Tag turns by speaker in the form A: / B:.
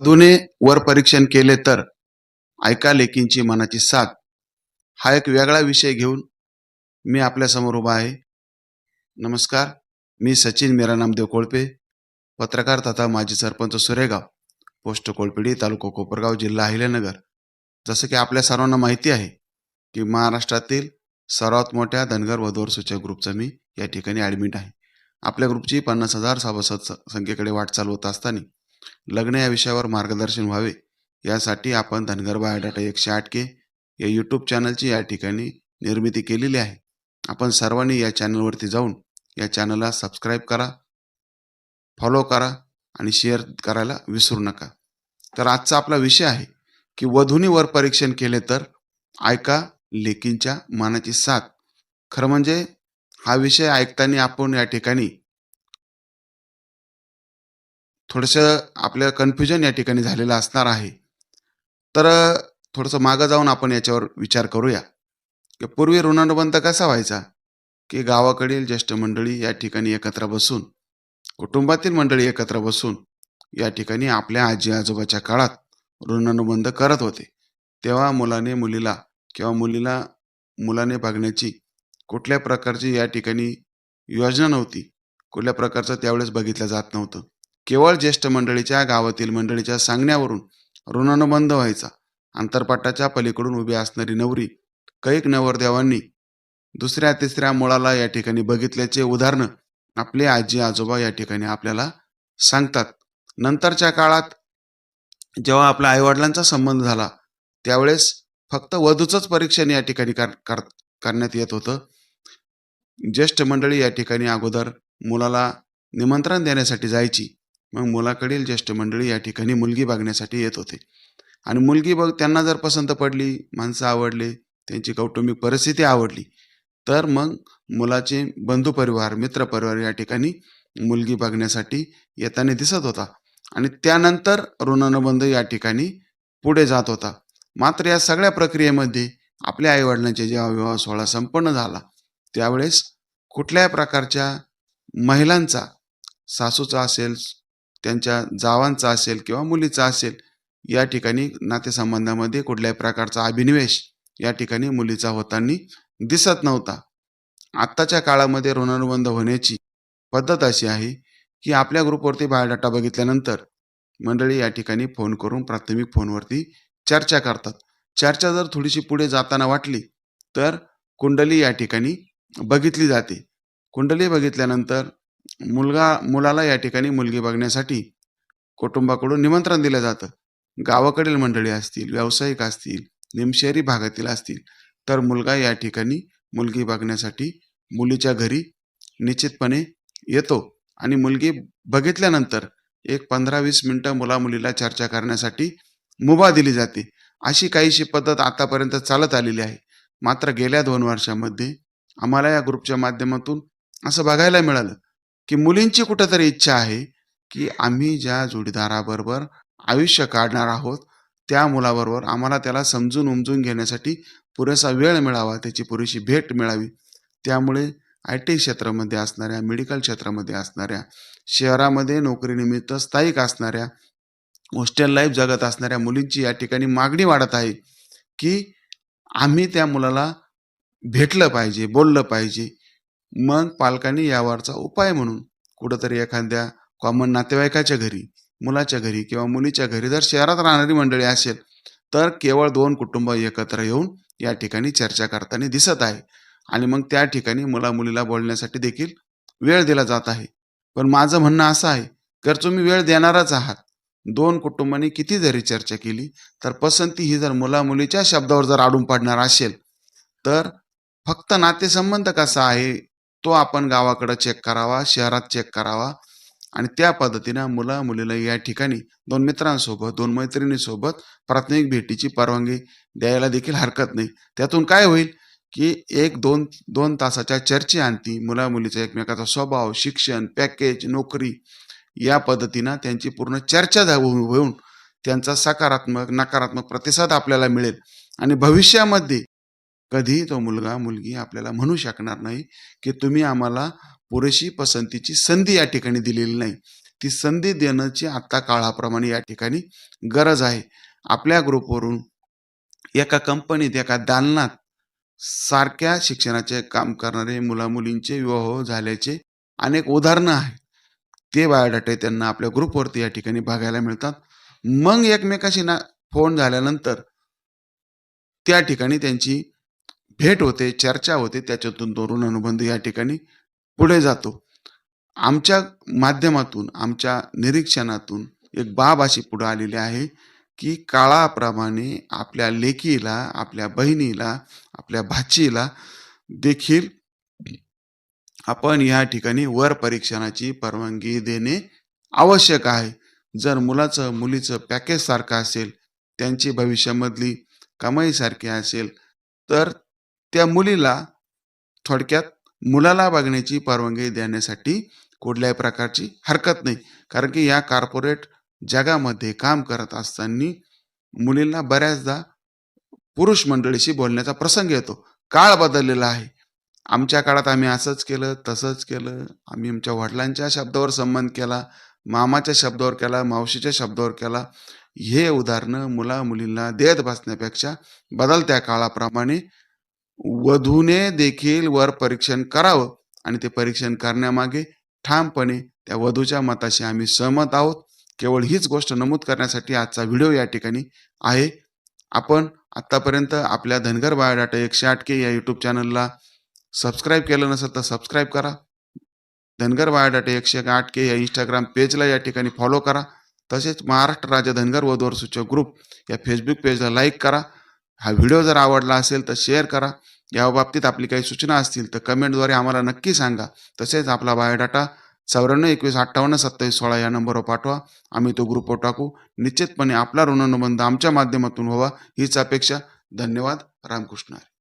A: साधूने वर परीक्षण केले तर ऐका लेकींची मनाची साथ. हा एक वेगळा विषय घेऊन मी आपल्यासमोर उभा आहे. नमस्कार मी सचिन मीरा नामदेव कोळपे. पत्रकार तथा माजी सरपंच सुरेगाव पोस्ट कोळपेडी तालुका कोपरगाव जिल्हा अहिल्यानगर. जसं की आपल्या सर्वांना माहिती आहे की महाराष्ट्रातील सर्वात मोठ्या धनगर वधूवर सूचक ग्रुपचं मी या ठिकाणी ॲडमिट आहे. आपल्या ग्रुपची पन्नास हजार सभासद संख्येकडे वाटचाल होत असताना लग्न या विषयावर मार्गदर्शन व्हावे. यासाठी आपण धनगर बायोडाटा एकशे आठ के या यूट्यूब चॅनलची या ठिकाणी निर्मिती केलेली आहे. आपण सर्वांनी या चॅनलवरती जाऊन या चॅनलला सबस्क्राईब करा फॉलो करा आणि शेअर करायला विसरू नका. तर आजचा आपला विषय आहे की वधूनी वर परीक्षण केले तर ऐका लेकींच्या मानाची साथ. खरं म्हणजे हा विषय ऐकताना आपण या ठिकाणी थोडंसं आपल्या कन्फ्युजन या ठिकाणी झालेलं असणार आहे. तर थोडंसं मागं जाऊन आपण याच्यावर विचार करूया. की पूर्वी ऋणानुबंध कसा व्हायचा? की गावाकडील ज्येष्ठ मंडळी या ठिकाणी एकत्र बसून कुटुंबातील मंडळी एकत्र बसून या ठिकाणी आपल्या आजी आजोबाच्या काळात ऋणानुबंध करत होते. तेव्हा मुलाने मुलीला किंवा मुलीला मुलाने बघण्याची कुठल्या प्रकारची या ठिकाणी योजना नव्हती. कुठल्या प्रकारचं त्यावेळेस बघितलं जात नव्हतं. केवळ ज्येष्ठ मंडळीच्या गावातील मंडळीच्या सांगण्यावरून ऋणानुबंध व्हायचा. आंतरपाटाच्या पलीकडून उभी असणारी नवरी कैक नवरदेवांनी दुसऱ्या तिसऱ्या मुळाला या ठिकाणी बघितल्याचे उदाहरणं आपले आजी आजोबा या ठिकाणी आपल्याला सांगतात. नंतरच्या काळात जेव्हा आपल्या आईवडिलांचा संबंध झाला त्यावेळेस फक्त वधूचंच परीक्षण या ठिकाणी कर- कर- करण्यात येत होतं. ज्येष्ठ मंडळी या ठिकाणी अगोदर मुलाला निमंत्रण देण्यासाठी जायची. मग मुलाकडील ज्येष्ठ मंडळी या ठिकाणी मुलगी बघण्यासाठी येत होते. आणि मुलगी बघ त्यांना जर पसंत पडली माणसं आवडले त्यांची कौटुंबिक परिस्थिती आवडली तर मग मुलाचे बंधू परिवार मित्र परिवार या ठिकाणी मुलगी बघण्यासाठी येताना दिसत होता. आणि त्यानंतर ऋणानुबंध या ठिकाणी पुढे जात होता. मात्र या सगळ्या प्रक्रियेमध्ये आपल्या आईवडिलांचे जेव्हा विवाह सोहळा संपन्न झाला त्यावेळेस कुठल्याही प्रकारच्या महिलांचा सासूचा असेल त्यांच्या जावांचा असेल किंवा मुलीचा असेल या ठिकाणी नातेसंबंधामध्ये कुठल्याही प्रकारचा अभिनिवेश या ठिकाणी मुलीचा होताना दिसत नव्हता. आत्ताच्या काळामध्ये ऋणानुबंध होण्याची पद्धत अशी आहे की आपल्या ग्रुपवरती बायोडाटा बघितल्यानंतर मंडळी या ठिकाणी फोन करून प्राथमिक फोनवरती चर्चा करतात. चर्चा जर थोडीशी पुढे जाताना वाटली तर कुंडली या ठिकाणी बघितली जाते. कुंडली बघितल्यानंतर मुलगा मुलाला या ठिकाणी मुलगी बघण्यासाठी कुटुंबाकडून निमंत्रण दिलं जातं. गावाकडील मंडळी असतील व्यावसायिक असतील निमशहरी भागातील असतील तर मुलगा या ठिकाणी मुलगी बघण्यासाठी मुलीच्या घरी निश्चितपणे येतो आणि मुलगी बघितल्यानंतर एक पंधरा वीस मिनटं मुला मुलीला चर्चा करण्यासाठी मुभा दिली जाते. अशी काहीशी पद्धत आतापर्यंत चालत आलेली आहे. मात्र गेल्या दोन वर्षामध्ये आम्हाला या ग्रुपच्या माध्यमातून असं बघायला मिळालं. की मुलींची कुठंतरी इच्छा आहे की आम्ही ज्या जोडीदाराबरोबर आयुष्य काढणार आहोत त्या मुलाबरोबर आम्हाला त्याला समजून उमजून घेण्यासाठी पुरेसा वेळ मिळावा त्याची पुरेशी भेट मिळावी. त्यामुळे आय टी क्षेत्रामध्ये असणाऱ्या मेडिकल क्षेत्रामध्ये असणाऱ्या शहरामध्ये नोकरीनिमित्त स्थायिक असणाऱ्या हॉस्टेल लाईफ जगत असणाऱ्या मुलींची या ठिकाणी मागणी वाढत आहे की आम्ही त्या मुलाला भेटलं पाहिजे बोललं पाहिजे. मग पालकांनी यावरचा उपाय म्हणून कुठंतरी एखाद्या कॉमन नातेवाईकाच्या घरी मुलाच्या घरी किंवा मुलीच्या घरी जर शहरात राहणारी मंडळी असेल तर केवळ दोन कुटुंब एकत्र येऊन या ठिकाणी चर्चा करताना दिसत आहे. आणि मग त्या ठिकाणी मुला मुलीला बोलण्यासाठी देखील वेळ दिला जात आहे. पण माझं म्हणणं असं आहे तर तुम्ही वेळ देणारच आहात दोन कुटुंबांनी किती जरी चर्चा केली तर पसंती ही जर मुला मुलीच्या शब्दावर जर आडून पडणार असेल तर फक्त नातेसंबंध कसा आहे तो आपण गावाकडं चेक करावा शहरात चेक करावा. आणि त्या पद्धतीनं मुला मुलीला या ठिकाणी दोन मित्रांसोबत दोन मैत्रिणीसोबत प्राथमिक भेटीची परवानगी द्यायला देखील हरकत नाही. त्यातून काय होईल की एक दोन दोन तासाच्या चर्चेअंती मुला मुलीचा एकमेकाचा स्वभाव शिक्षण पॅकेज नोकरी या पद्धतीनं त्यांची पूर्ण चर्चा होऊन त्यांचा सकारात्मक नकारात्मक प्रतिसाद आपल्याला मिळेल. आणि भविष्यामध्ये कधीही तो मुलगा मुलगी आपल्याला म्हणू शकणार नाही की तुम्ही आम्हाला पुरेशी पसंतीची संधी या ठिकाणी दिलेली नाही. ती संधी देण्याची आत्ता काळाप्रमाणे या ठिकाणी गरज आहे. आपल्या ग्रुपवरून एका कंपनीत एका दालनात सारख्या शिक्षणाचे काम करणारे मुलामुलींचे विवाह झाल्याचे अनेक उदाहरणं आहेत. ते बायोडाटे त्यांना आपल्या ग्रुपवरती या ठिकाणी बघायला मिळतात. मग एकमेकाशी ना फोन झाल्यानंतर त्या ठिकाणी त्यांची भेट होते चर्चा होते त्याच्यातून तो ऋण अनुबंध या ठिकाणी पुढे जातो. आमच्या माध्यमातून आमच्या निरीक्षणातून एक बाब अशी पुढे आलेली आहे की काळाप्रमाणे आपल्या लेकीला आपल्या बहिणीला आपल्या भाचीला देखील आपण या ठिकाणी वर परीक्षणाची परवानगी देणे आवश्यक आहे. जर मुलाचं मुलीचं पॅकेज सारखं असेल त्यांची भविष्यामधली कमाई सारखी असेल तर त्या मुलीला थोडक्यात मुलाला बघण्याची परवानगी देण्यासाठी कुठल्याही प्रकारची हरकत नाही. कारण की या कॉर्पोरेट जगामध्ये काम करत असताना मुलींना बऱ्याचदा पुरुष मंडळीशी बोलण्याचा प्रसंग येतो. काळ बदललेला आहे. आमच्या काळात आम्ही असंच केलं तसंच केलं. आम्ही आमच्या वडिलांच्या शब्दावर संबंध केला मामाच्या शब्दावर केला मावशीच्या शब्दावर केला. हे उदाहरणं मुला मुलींना देत बसण्यापेक्षा बदलत्या काळाप्रमाणे वधूने देखील वर परीक्षण करावं आणि ते परीक्षण करण्यामागे ठामपणे त्या वधूच्या मताशी आम्ही सहमत आहोत. केवळ हीच गोष्ट नमूद करण्यासाठी आजचा व्हिडिओ या ठिकाणी आहे. आपण आत्तापर्यंत आपल्या धनगर बायोडाटा एकशे आठ के या यूट्यूब चॅनलला सबस्क्राईब केलं नसेल तर सबस्क्राईब करा. धनगर बायोडाटा एकशे आठ के या इंस्टाग्राम पेजला या ठिकाणी फॉलो करा. तसेच महाराष्ट्र राज्य धनगर वधूवर सूचक ग्रुप या फेसबुक पेजला लाईक करा. हा व्हिडिओ जर आवडला असेल तर शेअर करा. या बाबतीत आपली काही सूचना असतील तर कमेंटद्वारे आम्हाला नक्की सांगा. तसेच आपला बायोडाटा चौऱ्याण्णव एकवीस अठ्ठावन्न सत्तावीस सोळा या नंबरवर पाठवा. आम्ही तो ग्रुपवर टाकू. निश्चितपणे आपला ऋणानुबंध आमच्या माध्यमातून व्हावा. हीच अपेक्षा. धन्यवाद. रामकृष्ण आहे